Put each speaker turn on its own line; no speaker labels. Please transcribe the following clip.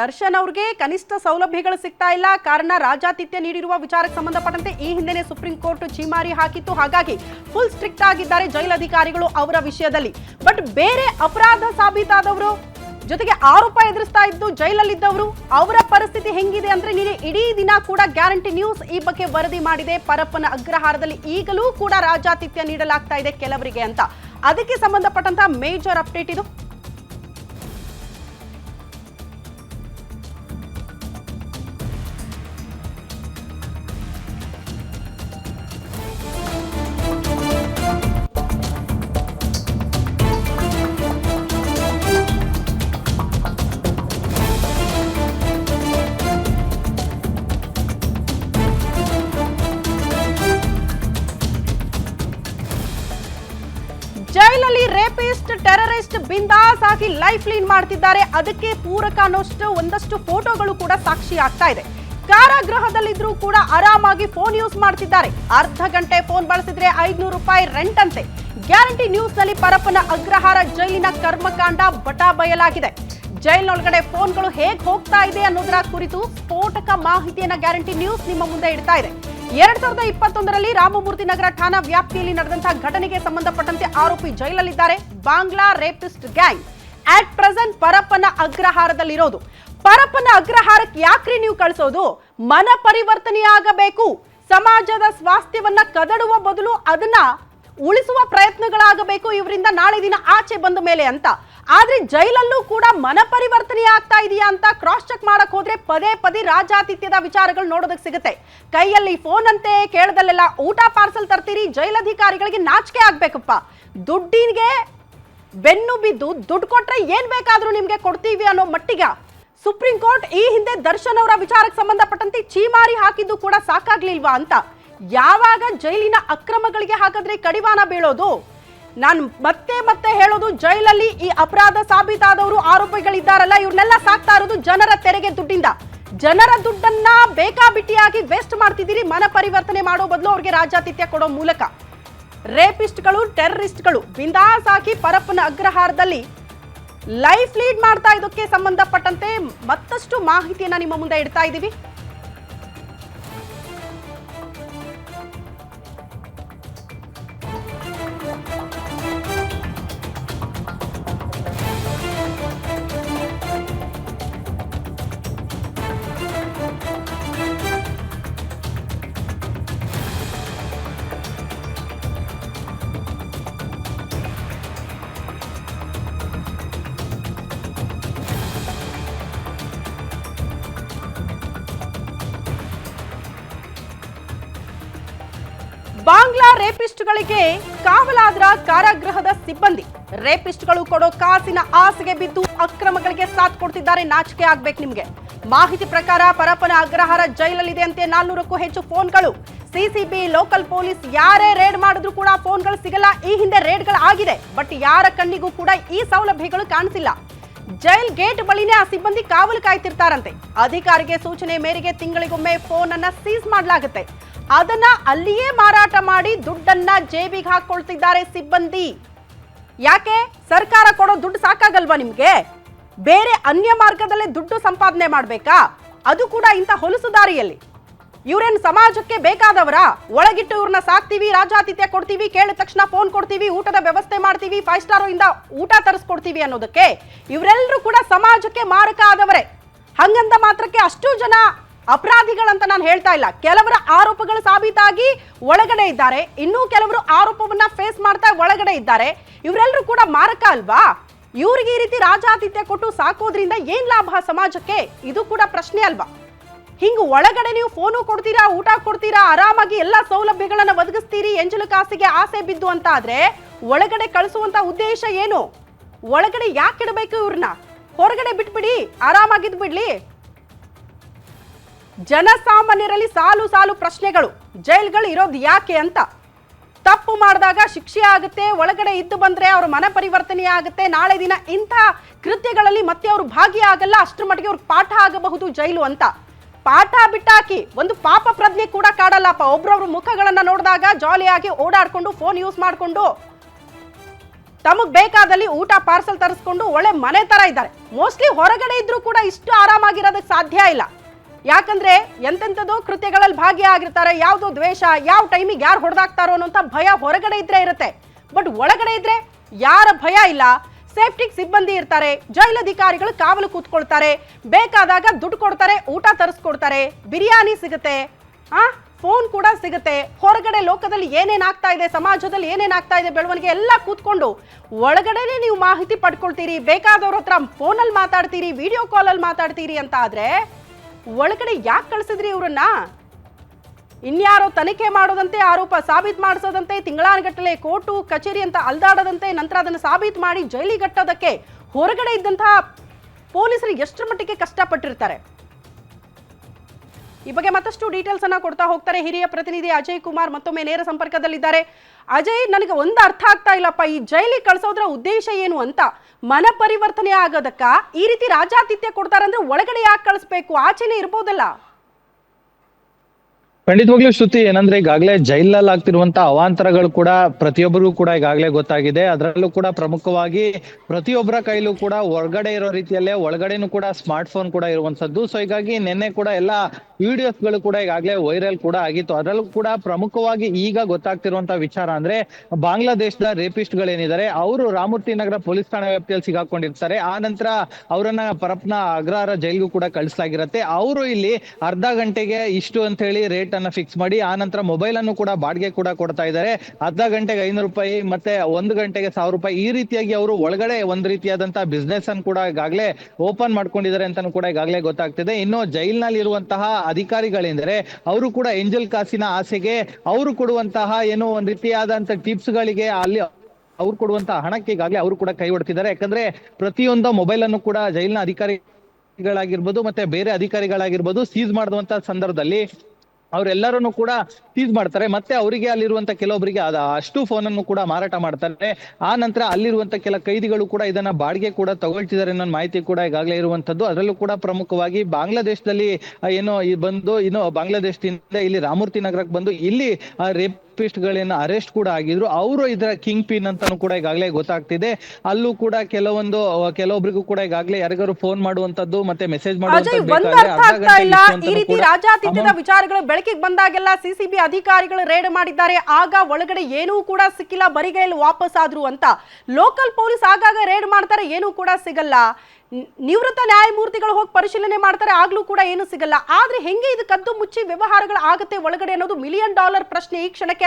ದರ್ಶನ್ ಅವ್ರಿಗೆ ಕನಿಷ್ಠ ಸೌಲಭ್ಯಗಳು ಸಿಗ್ತಾ ಇಲ್ಲ. ಕಾರಣ ರಾಜಾತಿಥ್ಯ ನೀಡಿರುವ ವಿಚಾರಕ್ಕೆ ಸಂಬಂಧಪಟ್ಟಂತೆ ಈ ಹಿಂದೆನೆ ಸುಪ್ರೀಂ ಕೋರ್ಟ್ ಚೀಮಾರಿ ಹಾಕಿತ್ತು. ಹಾಗಾಗಿ ಫುಲ್ ಸ್ಟ್ರಿಕ್ಟ್ ಆಗಿದ್ದಾರೆ ಜೈಲಧಿಕಾರಿಗಳು ಅವರ ವಿಷಯದಲ್ಲಿ. ಬಟ್ ಬೇರೆ ಅಪರಾಧ ಸಾಬೀತಾದವರು ಜೊತೆಗೆ ಆರೋಪ ಎದುರಿಸ್ತಾ ಇದ್ದು ಜೈಲಲ್ಲಿದ್ದವರು, ಅವರ ಪರಿಸ್ಥಿತಿ ಹೆಂಗಿದೆ ಅಂದ್ರೆ ನೀನೆ ಇಡೀ ದಿನ ಕೂಡ ಗ್ಯಾರಂಟಿ ನ್ಯೂಸ್ ಈ ಬಗ್ಗೆ ವರದಿ ಮಾಡಿದೆ. ಪರಪ್ಪನ ಅಗ್ರಹಾರದಲ್ಲಿ ಈಗಲೂ ಕೂಡ ರಾಜಾತಿಥ್ಯ ನೀಡಲಾಗ್ತಾ ಇದೆ ಕೆಲವರಿಗೆ ಅಂತ. ಅದಕ್ಕೆ ಸಂಬಂಧಪಟ್ಟಂತ ಮೇಜರ್ ಅಪ್ಡೇಟ್ ಇದು. ಟೆರರಿಸ್ಟ್ ಬಿಂದಾಸ್ ಆಗಿ ಲೈಫ್ ಲೀನ್ ಮಾಡ್ತಿದ್ದಾರೆ. ಅದಕ್ಕೆ ಪೂರಕ ಅನ್ನೋಷ್ಟು, ಒಂದಷ್ಟು ಫೋಟೋಗಳು ಕೂಡ ಸಾಕ್ಷಿ ಆಗ್ತಾ ಇದೆ. ಕಾರಾಗೃಹದಲ್ಲಿದ್ರೂ ಕೂಡ ಆರಾಮಾಗಿ ಫೋನ್ ಯೂಸ್ ಮಾಡ್ತಿದ್ದಾರೆ. ಅರ್ಧ ಗಂಟೆ ಫೋನ್ ಬಳಸಿದ್ರೆ ಐದ್ನೂರು ರೂಪಾಯಿ ರೆಂಟ್ ಅಂತೆ. ಗ್ಯಾರಂಟಿ ನ್ಯೂಸ್ನಲ್ಲಿ ಪರಪ್ಪನ ಅಗ್ರಹಾರ ಜೈಲಿನ ಕರ್ಮಕಾಂಡ ಬಟಾ ಬಯಲಾಗಿದೆ. ಜೈಲಿನೊಳಗಡೆ ಫೋನ್ಗಳು ಹೇಗೆ ಹೋಗ್ತಾ ಇದೆ ಅನ್ನೋದರ ಕುರಿತು ಸ್ಫೋಟಕ ಮಾಹಿತಿಯನ್ನ ಗ್ಯಾರಂಟಿ ನ್ಯೂಸ್ ನಿಮ್ಮ ಮುಂದೆ ಇಡ್ತಾ ಇದೆ. ಎರಡ್ ಸಾವಿರದ ಇಪ್ಪತ್ತೊಂದರಲ್ಲಿ ರಾಮಮೂರ್ತಿ ನಗರ ಠಾಣಾ ವ್ಯಾಪ್ತಿಯಲ್ಲಿ ನಡೆದಂತಹ ಘಟನೆಗೆ ಸಂಬಂಧಪಟ್ಟಂತೆ ಆರೋಪಿ ಜೈಲಲ್ಲಿದ್ದಾರೆ. Bangla rapist gang. At present Parappana ಅಗ್ರಹಾರದಲ್ಲಿರೋದು. Parappana ಅಗ್ರಹಾರಕ್ಕೆ ಯಾಕ್ರಿ ನೀವು ಕಳಿಸೋದು? ಮನ ಪರಿವರ್ತನೆಯಾಗಬೇಕು ಸಮಾಜದ ಸ್ವಾಸ್ಥ್ಯವನ್ನ ಕದಡುವ ಬದಲು ಅದನ್ನ ಉಳಿಸುವ ಪ್ರಯತ್ನಗಳಾಗಬೇಕು, ಇವರಿಂದ ನಾಳೆ ದಿನ ಆಚೆ ಬಂದ ಮೇಲೆ ಅಂತ. ಆದ್ರೆ ಜೈಲಲ್ಲೂ ಕೂಡ ಮನ ಪರಿವರ್ತನೆ ಆಗ್ತಾ ಇದೆಯಾ ಅಂತ ಕ್ರಾಸ್ ಚೆಕ್ ಮಾಡಕ್ ಹೋದ್ರೆ ಪದೇ ಪದೇ ರಾಜಾತಿಥ್ಯದ ವಿಚಾರಗಳು ನೋಡೋದಕ್ಕೆ ಸಿಗುತ್ತೆ. ಕೈಯಲ್ಲಿ ಫೋನ್ ಅಂತೆ ಕೇಳದಲ್ಲೆಲ್ಲ ಊಟ ಪಾರ್ಸಲ್ ತರ್ತೀರಿ, ಜೈಲಧಿಕಾರಿಗಳಿಗೆ ನಾಚಿಕೆ ಆಗ್ಬೇಕಪ್ಪ. ದುಡ್ಡಿಗೆ ಬೆನ್ನು ಬಿದ್ದು ದುಡ್ಡು ಕೊಟ್ರೆ ಏನ್ ಬೇಕಾದ್ರೂ ನಿಮ್ಗೆ ಕೊಡ್ತೀವಿ ಅನ್ನೋ ಮಟ್ಟಿಗೆ. ಸುಪ್ರೀಂ ಕೋರ್ಟ್ ಈ ಹಿಂದೆ ದರ್ಶನ್ ಅವರ ವಿಚಾರಕ್ಕೆ ಸಂಬಂಧಪಟ್ಟಂತೆ ಚೀಮಾರಿ ಹಾಕಿದ್ದು ಕೂಡ ಸಾಕಾಗ್ಲಿಲ್ವಾ ಅಂತ. ಯಾವಾಗ ಜೈಲಿನ ಅಕ್ರಮಗಳಿಗೆ ಹಾಕಿದ್ರೆ ಕಡಿವಾಣ ಬೀಳೋದು? ನಾನು ಮತ್ತೆ ಮತ್ತೆ ಹೇಳೋದು, ಜೈಲಲ್ಲಿ ಈ ಅಪರಾಧ ಸಾಬೀತಾದವರು ಆರೋಪಿಗಳಿದ್ದಾರಲ್ಲ, ಇವ್ರನ್ನೆಲ್ಲ ಸಾಕ್ತಾ ಇರೋದು ಜನರ ತೆರಿಗೆ ದುಡ್ಡಿಂದ. ಜನರ ದುಡ್ಡನ್ನ ಬೇಕಾಬಿಟ್ಟಿಯಾಗಿ ವೇಸ್ಟ್ ಮಾಡ್ತಿದ್ದೀರಿ, ಮನ ಪರಿವರ್ತನೆ ಮಾಡೋ ಬದಲು ಅವ್ರಿಗೆ ರಾಜಾತಿಥ್ಯ ಕೊಡೋ ಮೂಲಕ. ರೇಪಿಸ್ಟ್ಗಳು, ಟೆರರಿಸ್ಟ್ಗಳು ಬಿಂದಾಸ್ ಹಾಕಿ ಪರಪ್ಪನ ಅಗ್ರಹಾರದಲ್ಲಿ ಲೈಫ್ ಲೀಡ್ ಮಾಡ್ತಾ ಇದಕ್ಕೆ ಸಂಬಂಧಪಟ್ಟಂತೆ ಮತ್ತಷ್ಟು ಮಾಹಿತಿಯನ್ನ ನಿಮ್ಮ ಮುಂದೆ ಇಡ್ತಾ ಇದ್ದೀವಿ. ರೇಪಿಸ್ಟ್ಗಳಿಗೆ ಕಾವಲಾದ್ರ ಕಾರಾಗೃಹದ ಸಿಬ್ಬಂದಿ. ರೇಪಿಸ್ಟ್ಗಳು ಕೊಡೋ ಕಾಸಿನ ಆಸೆಗೆ ಬಿದ್ದು ಅಕ್ರಮಗಳಿಗೆ ಸಾಥ್ ಕೊಡ್ತಿದ್ದಾರೆ, ನಾಚಿಕೆ ಆಗ್ಬೇಕು ನಿಮ್ಗೆ. ಮಾಹಿತಿ ಪ್ರಕಾರ ಪರಪನ ಅಗ್ರಹಾರ ಜೈಲಲ್ಲಿದೆ ಅಂತೆ ನಾಲ್ನೂರಕ್ಕೂ ಹೆಚ್ಚು ಫೋನ್ಗಳು. ಸಿಸಿಬಿ ಲೋಕಲ್ ಪೊಲೀಸ್ ಯಾರೇ ರೇಡ್ ಮಾಡಿದ್ರು ಕೂಡ ಫೋನ್ಗಳು ಸಿಗಲ್ಲ, ಈ ಹಿಂದೆ ರೇಡ್ಗಳು ಆಗಿದೆ. ಬಟ್ ಯಾರ ಕಣ್ಣಿಗೂ ಕೂಡ ಈ ಸೌಲಭ್ಯಗಳು ಕಾಣಿಸಿಲ್ಲ. ಜೈಲ್ ಗೇಟ್ ಬಳಿನೇ ಆ ಸಿಬ್ಬಂದಿ ಕಾವಲು ಕಾಯ್ತಿರ್ತಾರಂತೆ. ಅಧಿಕಾರಿಗೆ ಸೂಚನೆ ಮೇರೆಗೆ ತಿಂಗಳಿಗೊಮ್ಮೆ ಫೋನ್ ಅನ್ನ ಸೀಸ್ ಮಾಡಲಾಗುತ್ತೆ. ಅದನ್ನ ಅಲ್ಲಿಯೇ ಮಾರಾಟ ಮಾಡಿ ದುಡ್ಡನ್ನ ಜೇಬಿಗೆ ಹಾಕೊಳ್ತಿದ್ದಾರೆ ಸಿಬ್ಬಂದಿ. ಯಾಕೆ? ಸರ್ಕಾರ ಕೊಡೋ ದುಡ್ಡು ಸಾಕಾಗಲ್ವಾ ನಿಮ್ಗೆ? ಬೇರೆ ಅನ್ಯ ಮಾರ್ಗದಲ್ಲೇ ದುಡ್ಡು ಸಂಪಾದನೆ ಮಾಡ್ಬೇಕಾ? ಅದು ಕೂಡ ಇಂಥ ಹೊಲಸು ದಾರಿಯಲ್ಲಿ. ಇವ್ರೇನು ಸಮಾಜಕ್ಕೆ ಬೇಕಾದವರ? ಒಳಗಿಟ್ಟು ಇವ್ರನ್ನ ಸಾಕ್ತೀವಿ, ರಾಜಾತಿಥ್ಯ ಕೊಡ್ತೀವಿ, ಕೇಳಿದ ತಕ್ಷಣ ಫೋನ್ ಕೊಡ್ತೀವಿ, ಊಟದ ವ್ಯವಸ್ಥೆ ಮಾಡ್ತೀವಿ ಫೈವ್ ಸ್ಟಾರ್ ಇಂದ ಊಟ ತರಿಸ್ಕೊಡ್ತೀವಿ ಅನ್ನೋದಕ್ಕೆ ಇವರೆಲ್ಲರೂ ಕೂಡ ಸಮಾಜಕ್ಕೆ ಮಾರಕ ಆದವರೇ. ಹಂಗಂದ ಮಾತ್ರಕ್ಕೆ ಅಷ್ಟು ಜನ ಅಪರಾಧಿಗಳಂತ ನಾನು ಹೇಳ್ತಾ ಇಲ್ಲ. ಕೆಲವರ ಆರೋಪಗಳು ಸಾಬೀತಾಗಿ ಒಳಗಡೆ ಇದ್ದಾರೆ. ಇನ್ನೂ ಕೆಲವರು ಆರೋಪವನ್ನ ಫೇಸ್ ಮಾಡ್ತಾ ಒಳಗಡೆ ಇದ್ದಾರೆ. ಇವರೆಲ್ಲರೂ ಕೂಡ ಮಾರಕ ಅಲ್ವಾ? ಇವ್ರಿಗೆ ಈ ರೀತಿ ರಾಜಾತಿಥ್ಯ ಕೊಟ್ಟು ಸಾಕೋದ್ರಿಂದ ಏನ್ ಲಾಭ ಸಮಾಜಕ್ಕೆ? ಇದು ಕೂಡ ಪ್ರಶ್ನೆ ಅಲ್ವಾ? ಹಿಂಗ್ ಒಳಗಡೆ ನೀವು ಫೋನು ಕೊಡ್ತೀರಾ, ಊಟ ಕೊಡ್ತೀರಾ, ಆರಾಮಾಗಿ ಎಲ್ಲಾ ಸೌಲಭ್ಯಗಳನ್ನ ಒದಗಿಸ್ತೀರಿ, ಎಂಜಲು ಕಾಸಿಗೆ ಆಸೆ ಬಿದ್ದು ಅಂತ ಆದ್ರೆ ಒಳಗಡೆ ಕಳಿಸುವಂತ ಉದ್ದೇಶ ಏನು? ಒಳಗಡೆ ಯಾಕೆ ಇಡಬೇಕು ಇವ್ರನ್ನ? ಹೊರಗಡೆ ಬಿಟ್ಬಿಡಿ, ಆರಾಮಾಗಿದ್ ಬಿಡ್ಲಿ. ಜನಸಾಮಾನ್ಯರಲ್ಲಿ ಸಾಲು ಸಾಲು ಪ್ರಶ್ನೆಗಳು. ಜೈಲ್ಗಳು ಇರೋದು ಯಾಕೆ ಅಂತ. ತಪ್ಪು ಮಾಡಿದಾಗ ಶಿಕ್ಷೆ ಆಗುತ್ತೆ, ಒಳಗಡೆ ಇದ್ದು ಬಂದರೆ ಅವ್ರ ಮನ ಪರಿವರ್ತನೆ ಆಗುತ್ತೆ. ನಾಳೆ ದಿನ ಇಂಥ ಕೃತ್ಯಗಳಲ್ಲಿ ಮತ್ತೆ ಅವರು ಭಾಗಿಯಾಗಲ್ಲ ಅಷ್ಟರ ಮಟ್ಟಿಗೆ ಅವ್ರಿಗೆ ಪಾಠ ಆಗಬಹುದು ಜೈಲು ಅಂತ. ಪಾಠ ಬಿಟ್ಟಾಕಿ ಒಂದು ಪಾಪ ಪ್ರಜ್ಞೆ ಕೂಡ ಕಾಡಲ್ಲಪ್ಪ. ಒಬ್ರೊಬ್ರ ಮುಖಗಳನ್ನು ನೋಡಿದಾಗ ಜಾಲಿಯಾಗಿ ಓಡಾಡಿಕೊಂಡು ಫೋನ್ ಯೂಸ್ ಮಾಡಿಕೊಂಡು ತಮಗೆ ಬೇಕಾದಲ್ಲಿ ಊಟ ಪಾರ್ಸಲ್ ತರಿಸ್ಕೊಂಡು ಒಳ್ಳೆ ಮನೆ ಥರ ಇದ್ದಾರೆ. ಮೋಸ್ಟ್ಲಿ ಹೊರಗಡೆ ಇದ್ರೂ ಕೂಡ ಇಷ್ಟು ಆರಾಮಾಗಿರೋದಕ್ಕೆ ಸಾಧ್ಯ ಇಲ್ಲ. ಯಾಕಂದ್ರೆ ಎಂತೆಂಥದ್ದು ಕೃತ್ಯಗಳಲ್ಲಿ ಭಾಗಿಯಾಗಿರ್ತಾರೆ, ಯಾವುದು ದ್ವೇಷ, ಯಾವ ಟೈಮಿಗೆ ಯಾರು ಹೊಡೆದಾಗ್ತಾರೋ ಅನ್ನೋಂಥ ಭಯ ಹೊರಗಡೆ ಇದ್ರೆ ಇರುತ್ತೆ. ಬಟ್ ಒಳಗಡೆ ಇದ್ರೆ ಯಾರ ಭಯ ಇಲ್ಲ. ಸೇಫ್ಟಿಗೆ ಸಿಬ್ಬಂದಿ ಇರ್ತಾರೆ, ಜೈಲಧಿಕಾರಿಗಳು ಕಾವಲು ಕೂತ್ಕೊಳ್ತಾರೆ, ಬೇಕಾದಾಗ ದುಡ್ಡು ಕೊಡ್ತಾರೆ, ಊಟ ತರಿಸ್ಕೊಡ್ತಾರೆ, ಬಿರಿಯಾನಿ ಸಿಗುತ್ತೆ, ಆ, ಫೋನ್ ಕೂಡ ಸಿಗುತ್ತೆ. ಹೊರಗಡೆ ಲೋಕದಲ್ಲಿ ಏನೇನಾಗ್ತಾ ಇದೆ, ಸಮಾಜದಲ್ಲಿ ಏನೇನಾಗ್ತಾ ಇದೆ ಬೆಳವಣಿಗೆ ಎಲ್ಲ ಕೂತ್ಕೊಂಡು ಒಳಗಡೆನೆ ನೀವು ಮಾಹಿತಿ ಪಡ್ಕೊಳ್ತೀರಿ. ಬೇಕಾದವ್ರ ಹತ್ರ ಫೋನಲ್ಲಿ ಮಾತಾಡ್ತೀರಿ, ವಿಡಿಯೋ ಕಾಲಲ್ಲಿ ಮಾತಾಡ್ತೀರಿ ಅಂತ ಆದ್ರೆ ಒಳಗಡೆ ಯಾಕೆ ಕಳಿಸಿದ್ರಿ ಇವರನ್ನ? ಇನ್ಯಾರೋ ತನಿಖೆ ಮಾಡೋದಂತೆ, ಆರೋಪ ಸಾಬೀತು ಮಾಡಿಸೋದಂತೆ, ತಿಂಗಳಾನುಗಟ್ಟಲೆ ಕೋರ್ಟು, ಕಚೇರಿ ಅಂತ ಅಲ್ದಾಡದಂತೆ ನಂತರ ಅದನ್ನು ಸಾಬೀತು ಮಾಡಿ ಜೈಲಿಗಟ್ಟೋದಕ್ಕೆ ಹೊರಗಡೆ ಇದ್ದಂತಹ ಪೊಲೀಸರು ಎಷ್ಟರ ಮಟ್ಟಿಗೆ ಕಷ್ಟಪಟ್ಟಿರ್ತಾರೆ? ಈ ಬಗ್ಗೆ ಮತ್ತಷ್ಟು ಡೀಟೇಲ್ಸ್ ಅನ್ನ ಕೊಡ್ತಾ ಹೋಗ್ತಾರೆ ಹಿರಿಯ ಪ್ರತಿನಿಧಿ ಅಜಯ್ ಕುಮಾರ್. ಮತ್ತೊಮ್ಮೆ ನೇರ ಸಂಪರ್ಕದಲ್ಲಿದ್ದಾರೆ. ಅಜಯ್, ನನಗೆ ಒಂದು ಅರ್ಥ ಆಗ್ತಾ ಇಲ್ಲಪ್ಪ. ಈ ಜೈಲಿಗೆ ಕಳಿಸೋದ್ರ ಉದ್ದೇಶ ಏನು ಅಂತ. ಮನ ಪರಿವರ್ತನೆ ಆಗೋದಕ್ಕ ಈ ರೀತಿ ರಾಜಾತಿಥ್ಯ ಕೊಡ್ತಾರಂದ್ರೆ ಒಳಗಡೆ ಯಾಕೆ ಕಳಿಸ್ಬೇಕು? ಆಚೆನೆ ಇರ್ಬೋದಲ್ಲ.
ಖಂಡಿತವಾಗ್ಲೂ ಶ್ರುತಿ, ಏನಂದ್ರೆ ಈಗಾಗಲೇ ಜೈಲಲ್ಲಿ ಆಗ್ತಿರುವಂತ ಅವಾಂತರಗಳು ಕೂಡ ಪ್ರತಿಯೊಬ್ಬರಿಗೂ ಕೂಡ ಈಗಾಗಲೇ ಗೊತ್ತಾಗಿದೆ. ಅದರಲ್ಲೂ ಕೂಡ ಪ್ರಮುಖವಾಗಿ ಪ್ರತಿಯೊಬ್ಬರ ಕೈಲೂ ಕೂಡ ಹೊರಗಡೆ ಇರೋ ರೀತಿಯಲ್ಲೇ ಒಳಗಡೆನೂ ಕೂಡ ಸ್ಮಾರ್ಟ್ ಫೋನ್ ಕೂಡ ಇರುವಂತದ್ದು ಸೊ ಹೀಗಾಗಿ ನಿನ್ನೆ ಕೂಡ ಎಲ್ಲ ಗಳು ಕೂಡ ಈಗಾಗಲೇ ವೈರಲ್ ಕೂಡ ಆಗಿತ್ತು. ಅದರಲ್ಲೂ ಕೂಡ ಪ್ರಮುಖವಾಗಿ ಈಗ ಗೊತ್ತಾಗ್ತಿರುವಂತ ವಿಚಾರ ಅಂದ್ರೆ ಬಾಂಗ್ಲಾದೇಶದ ರೇಪಿಸ್ಟ್ ಗಳೇನಿದ್ದಾರೆ, ಅವರು ರಾಮೂರ್ತಿ ನಗರ ಪೊಲೀಸ್ ಠಾಣೆ ವ್ಯಾಪ್ತಿಯಲ್ಲಿ ಸಿಗಾಕೊಂಡಿರ್ತಾರೆ. ಆ ನಂತರ ಅವರನ್ನ ಪರಪ್ನ ಅಗ್ರಹಾರ ಜೈಲ್ಗೂ ಕೂಡ ಕಳಿಸಲಾಗಿರತ್ತೆ. ಅವರು ಇಲ್ಲಿ ಅರ್ಧ ಗಂಟೆಗೆ ಇಷ್ಟು ಅಂತ ಹೇಳಿ ರೇಟ್ ಅನ್ನ ಫಿಕ್ಸ್ ಮಾಡಿ, ಆ ನಂತರ ಮೊಬೈಲ್ ಅನ್ನು ಕೂಡ ಬಾಡಿಗೆ ಕೂಡ ಕೊಡ್ತಾ ಇದ್ದಾರೆ. ಅರ್ಧ ಗಂಟೆಗೆ ಐನೂರು ರೂಪಾಯಿ ಮತ್ತೆ ಒಂದು ಗಂಟೆಗೆ ಸಾವಿರ ರೂಪಾಯಿ ಈ ರೀತಿಯಾಗಿ ಅವರು ಒಳಗಡೆ ಒಂದ್ ರೀತಿಯಾದಂತಹ ಬಿಸ್ನೆಸ್ ಅನ್ನು ಕೂಡ ಈಗಾಗಲೇ ಓಪನ್ ಮಾಡ್ಕೊಂಡಿದ್ದಾರೆ ಅಂತಾನು ಕೂಡ ಈಗಾಗಲೇ ಗೊತ್ತಾಗ್ತಿದೆ. ಇನ್ನು ಜೈಲ್ನಲ್ಲಿ ಇರುವಂತಹ ಅಧಿಕಾರಿಗಳೆಂದರೆ ಅವರು ಕೂಡ ಏಂಜಲ್ ಕಾಸಿನ ಆಸೆಗೆ ಅವರು ಕೊಡುವಂತಹ ಏನೋ ಒಂದ್ ರೀತಿಯಾದಂತ ಟಿಪ್ಸ್ ಗಳಿಗೆ ಅಲ್ಲಿ ಅವ್ರು ಕೊಡುವಂತಹ ಹಣಕ್ಕೆ ಈಗಾಗಲೇ ಅವರು ಕೂಡ ಕೈ ಹೊಡ್ತಿದ್ದಾರೆ ಯಾಕಂದ್ರೆ ಪ್ರತಿಯೊಂದು ಮೊಬೈಲ್ ಅನ್ನು ಕೂಡ ಜೈಲಿನ ಅಧಿಕಾರಿಗಳಾಗಿರ್ಬೋದು ಮತ್ತೆ ಬೇರೆ ಅಧಿಕಾರಿಗಳಾಗಿರ್ಬೋದು ಸೀಸ್ ಮಾಡುವಂತ ಸಂದರ್ಭದಲ್ಲಿ ಅವರೆಲ್ಲರನ್ನು ಕೂಡ ಸೀಸ್ ಮಾಡ್ತಾರೆ. ಮತ್ತೆ ಅವರಿಗೆ ಅಲ್ಲಿರುವಂತ ಕೆಲವೊಬ್ಬರಿಗೆ ಅದ ಅಷ್ಟು ಫೋನ್ ಅನ್ನು ಕೂಡ ಮಾರಾಟ ಮಾಡ್ತಾರೆ. ಆ ನಂತರ ಅಲ್ಲಿರುವಂತ ಕೆಲ ಕೈದಿಗಳು ಕೂಡ ಇದನ್ನ ಬಾಡಿಗೆ ಕೂಡ ತಗೊಳ್ತಿದ್ದಾರೆ ಅನ್ನೋ ಮಾಹಿತಿ ಕೂಡ ಈಗಾಗಲೇ ಇರುವಂತದ್ದು. ಅದರಲ್ಲೂ ಕೂಡ ಪ್ರಮುಖವಾಗಿ ಬಾಂಗ್ಲಾದೇಶದಲ್ಲಿ ಏನೋ ಬಂದು, ಇನ್ನು ಬಾಂಗ್ಲಾದೇಶದಿಂದ ಇಲ್ಲಿ ರಾಮೂರ್ತಿ ನಗರಕ್ಕೆ ಬಂದು ಇಲ್ಲಿ ರೇಪಿಸ್ಟ್ ಗಳನ್ನ ಅರೆಸ್ಟ್ ಕೂಡ ಆಗಿದ್ರು. ಅವರು ಇದರ ಕಿಂಗ್ ಪಿನ್ ಅಂತಾನು ಕೂಡ ಈಗಾಗಲೇ ಗೊತ್ತಾಗ್ತಿದೆ. ಅಲ್ಲೂ ಕೂಡ ಕೆಲವೊಂದು ಕೆಲವೊಬ್ಬರಿಗೂ ಕೂಡ ಈಗಾಗಲೇ ಯಾರಿಗಾರು ಫೋನ್ ಮಾಡುವಂತದ್ದು ಮತ್ತೆ ಮೆಸೇಜ್ ಮಾಡುವಂತದ್ದು
ಈ ರೀತಿ ವಿಚಾರಗಳು ಬೆಳಕಿಗೆ ಬಂದಾಗೆಲ್ಲ ಸಿಸಿಬಿ ಅಧಿಕಾರಿಗಳು ರೇಡ್ ಮಾಡಿದ್ದಾರೆ. ಆಗ ಒಳಗಡೆ ಏನೂ ಕೂಡ ಸಿಕ್ಕಿಲ್ಲ. ಬರಿಗೈಯಲ್ಲಿ ವಾಪಸ್ ಆದ್ರು ಅಂತ. ಲೋಕಲ್ ಪೊಲೀಸ್ ಆಗಾಗ ರೇಡ್ ಮಾಡ್ತಾರೆ. ಏನೂ ಕೂಡ ಸಿಗಲ್ಲ. ನಿವೃತ್ತ ನ್ಯಾಯಮೂರ್ತಿಗಳು ಹೋಗಿ ಪರಿಶೀಲನೆ ಮಾಡ್ತಾರೆ, ಆಗ್ಲೂ ಕೂಡ ಏನು ಸಿಗಲ್ಲ. ಆದ್ರೆ ಹೆಂಗೆ ಇದು ಕದ್ದು ಮುಚ್ಚಿ ವ್ಯವಹಾರಗಳು ಆಗುತ್ತೆ ಒಳಗಡೆ ಅನ್ನೋದು ಮಿಲಿಯನ್ ಡಾಲರ್ ಪ್ರಶ್ನೆ ಈ ಕ್ಷಣಕ್ಕೆ